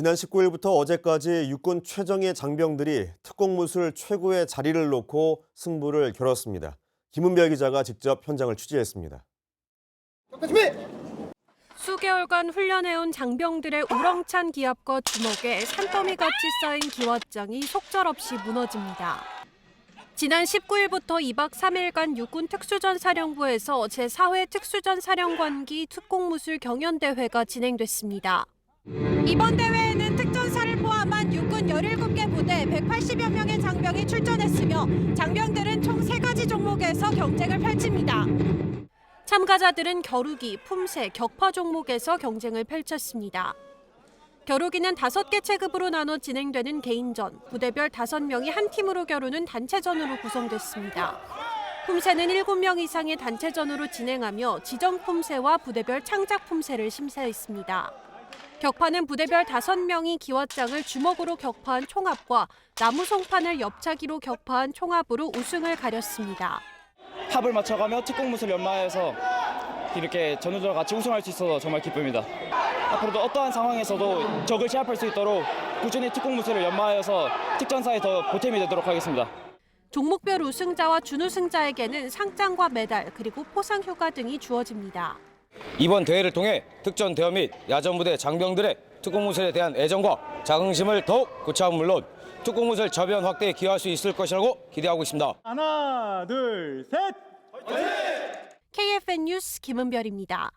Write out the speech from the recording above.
지난 19일부터 어제까지 육군 최정예 장병들이 특공무술 최고의 자리를 놓고 승부를 겨뤘습니다. 김은별 기자가 직접 현장을 취재했습니다. 수개월간 훈련해온 장병들의 우렁찬 기압과 주먹에 산더미같이 쌓인 기왓장이 속절없이 무너집니다. 지난 19일부터 2박 3일간 육군 특수전사령부에서 제4회 특수전사령관기 특공무술 경연대회가 진행됐습니다. 이번 대회에는 특전사를 포함한 육군 17개 부대 180여 명의 장병이 출전했으며 장병들은 총 3가지 종목에서 경쟁을 펼칩니다. 참가자들은 겨루기, 품새, 격파 종목에서 경쟁을 펼쳤습니다. 겨루기는 5개 체급으로 나눠 진행되는 개인전, 부대별 5명이 한 팀으로 겨루는 단체전으로 구성됐습니다. 품새는 7명 이상의 단체전으로 진행하며 지정 품새와 부대별 창작 품새를 심사했습니다. 격파는 부대별 5명이 기왓장을 주먹으로 격파한 총합과 나무 송판을 옆차기로 격파한 총합으로 우승을 가렸습니다. 합을 맞춰가며 특공무술 연마에서 이렇게 전우들과 같이 우승할 수 있어서 정말 기쁩니다. 앞으로도 어떠한 상황에서도 적을 제압할 수 있도록 꾸준히 특공무술을 연마하여서 특전사에 더 보탬이 되도록 하겠습니다. 종목별 우승자와 준우승자에게는 상장과 메달 그리고 포상 휴가 등이 주어집니다. 이번 대회를 통해 특전 대원 및 야전부대 장병들의 특공무술에 대한 애정과 자긍심을 더욱 고취함 물론 특공무술 저변 확대에 기여할 수 있을 것이라고 기대하고 있습니다. 하나, 둘, 셋! KFN 뉴스 김은별입니다.